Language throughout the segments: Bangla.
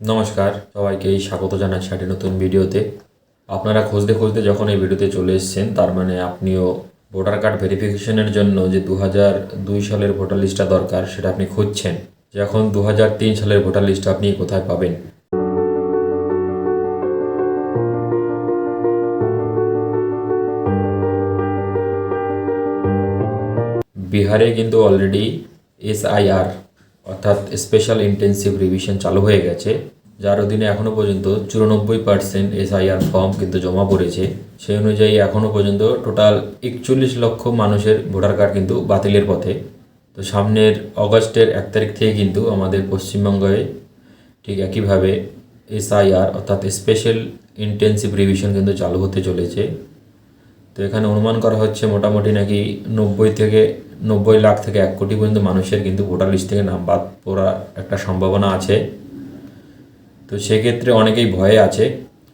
নমস্কার সবাইকে এই স্বাগত জানাচ্ছি একটি নতুন ভিডিওতে। আপনারা খুঁজতে খুঁজতে যখন এই ভিডিওতে চলে এসেছেন, তার মানে আপনিও ভোটার কার্ড ভেরিফিকেশনের জন্য যে দু দুই সালের ভোটার লিস্টটা দরকার, সেটা আপনি খুঁজছেন। যে এখন দু তিন সালের ভোটার লিস্টটা আপনি কোথায় পাবেন? বিহারে কিন্তু অলরেডি এসআইআর অর্থাৎ স্পেশাল ইন্টেন্সিভ রিভিশন চালু হয়ে গেছে, যার অধীনে এখনও পর্যন্ত চুরানব্বই পার্সেন্ট এসআইআর ফর্ম কিন্তু জমা পড়েছে। সেই অনুযায়ী এখনও পর্যন্ত টোটাল একচল্লিশ লক্ষ মানুষের ভোটার কার্ড কিন্তু বাতিলের পথে। তো সামনের অগস্টের এক তারিখ থেকে কিন্তু আমাদের পশ্চিমবঙ্গে ঠিক একইভাবে এসআইআর অর্থাৎ স্পেশাল ইন্টেন্সিভ রিভিশন কিন্তু চালু হতে চলেছে। তো এখানে অনুমান করা হচ্ছে মোটামুটি নাকি নব্বই থেকে নব্বই লাখ থেকে এক কোটি পর্যন্ত মানুষের কিন্তু ভোটার লিস্ট থেকে নাম বাদ পড়ার একটা সম্ভাবনা আছে। তো সেক্ষেত্রে অনেকেই ভয়ে আছে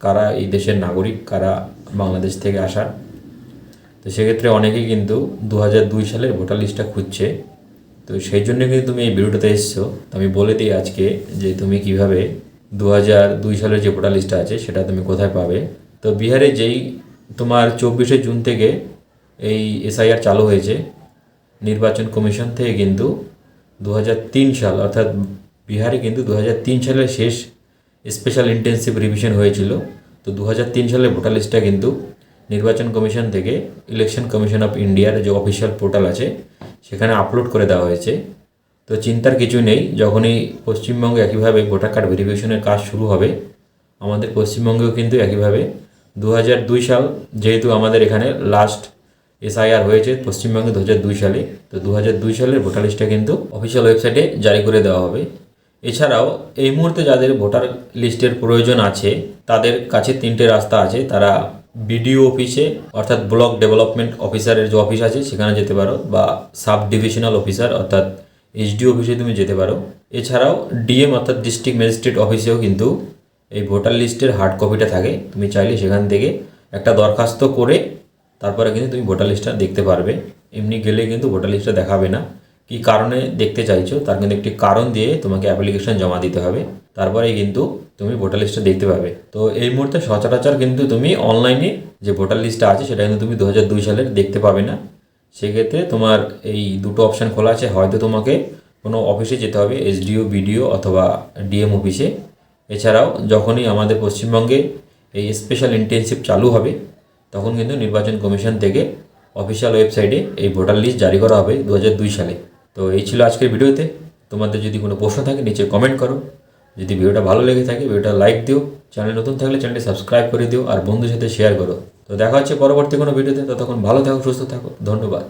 কারা এই দেশের নাগরিক, কারা বাংলাদেশ থেকে আসা। তো সেক্ষেত্রে অনেকেই কিন্তু দু হাজার দুই সালের ভোটার লিস্টটা খুঁজছে। তো সেই জন্য কিন্তু তুমি এই ভিডিওটাতে এসছো। আমি বলে দিই আজকে যে তুমি কীভাবে দু হাজার দুই সালের যে ভোটার লিস্টটা আছে সেটা তুমি কোথায় পাবে। তো বিহারে যেই তোমার চব্বিশে জুন থেকে এই এসআইআর চালু হয়েছে। নির্বাচন কমিশন থেকে কিন্তু দু হাজার তিন সাল, অর্থাৎ বিহারে কিন্তু দু হাজার তিন সালের শেষ স্পেশাল ইন্টেন্সিভ রিভিশন হয়েছিল। তো দু সালের ভোটার লিস্টটা কিন্তু নির্বাচন কমিশন থেকে ইলেকশন কমিশন অফ ইন্ডিয়ার যে অফিসিয়াল পোর্টাল আছে, সেখানে আপলোড করে দেওয়া হয়েছে। তো চিন্তার কিছু নেই, যখনই পশ্চিমবঙ্গে একইভাবে ভোটার কার্ড ভেরিফিকেশনের কাজ শুরু হবে, আমাদের পশ্চিমবঙ্গেও কিন্তু একইভাবে দু সাল যেহেতু আমাদের এখানে লাস্ট এসআইআর হয়েছে, পশ্চিমবঙ্গে দু সালে। তো দু সালের ভোটার লিস্টটা কিন্তু অফিসিয়াল ওয়েবসাইটে জারি করে দেওয়া হবে। এছাড়াও এই মুহূর্তে যাদের ভোটার লিস্টের প্রয়োজন আছে, তাদের কাছে তিনটে রাস্তা আছে। তারা বিডিও অফিসে অর্থাৎ ব্লক ডেভেলপমেন্ট অফিসারের যে অফিস আছে, সেখানে যেতে পারো বা সাব ডিভিশনাল অফিসার অর্থাৎ এইচডি অফিসে তুমি যেতে পারো। এছাড়াও ডিএম অর্থাৎ ডিস্ট্রিক্ট ম্যাজিস্ট্রেট অফিসেও কিন্তু এই ভোটার লিস্টের হার্ড কপিটা থাকে। তুমি চাইলে সেখান থেকে একটা দরখাস্ত করে তারপরে কিন্তু তুমি ভোটার লিস্টটা দেখতে পারবে। এমনি গেলে কিন্তু ভোটার লিস্টটা দেখাবে না। কী কারণে দেখতে চাইছো? তার কিন্তু একটি কারণ দিয়ে তোমাকে অ্যাপ্লিকেশন জমা দিতে হবে। তারপরে কিন্তু তুমি ভোটার লিস্টটা দেখতে পাবে। তো এই মুহূর্তে সচরাচর কিন্তু তুমি অনলাইনে যে ভোটার লিস্টটা আছে, সেটা কিন্তু তুমি দু হাজার দুই সালের দেখতে পাবে না। সেক্ষেত্রে তোমার এই দুটো অপশান খোলা আছে। হয়তো তোমাকে কোনো অফিসে যেতে হবে এসডিও বিডিও অথবা ডিএম অফিসে এছাড়াও যখনই আমাদের পশ্চিমবঙ্গে এই স্পেশাল ইন্টেনসিভ চালু হবে, তখন কিন্তু নির্বাচন কমিশন থেকে অফিসিয়াল ওয়েবসাইটে এই ভোটার লিস্ট জারি করা হবে দু সালে। তো এই ছিল আজকের ভিডিওতে। তোমাদের যদি কোনো প্রশ্ন থাকে, নিচে কমেন্ট করো। যদি ভিডিওটা ভালো লেগে থাকে, ভিডিওটা লাইক দিও। চ্যানেল নতুন থাকলে চ্যানেলটি সাবস্ক্রাইব করে দিও আর বন্ধুর সাথে শেয়ার করো। তো দেখা হচ্ছে পরবর্তী কোনো ভিডিওতে। ততক্ষণ ভালো থাকো, সুস্থ থাকো। ধন্যবাদ।